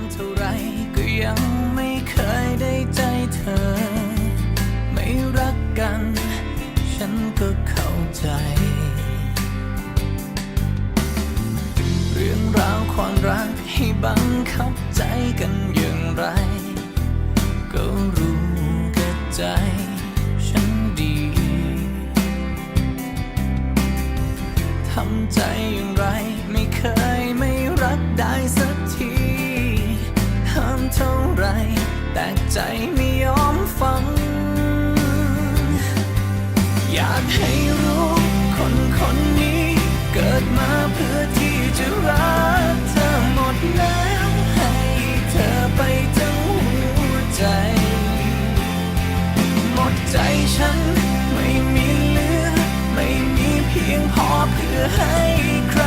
ามเท่าไรก็ยังไม่เคยได้ใจเธอ ไม่รักกัน ฉันก็เข้าใจ เรื่องราวความรักให้บังคับใจกันอย่างไร ก็รู้กับใจฉันดี ทำใจอย่างไร ใจไม่ยอมฟัง อยากให้รู้คนคนนี้ เกิดมาเพื่อที่จะรักเธอหมดแล้ว ให้เธอไปทั้งหัวใจ หมดใจฉันไม่มีเหลือ ไม่มีเพียงพอเพื่อให้ใคร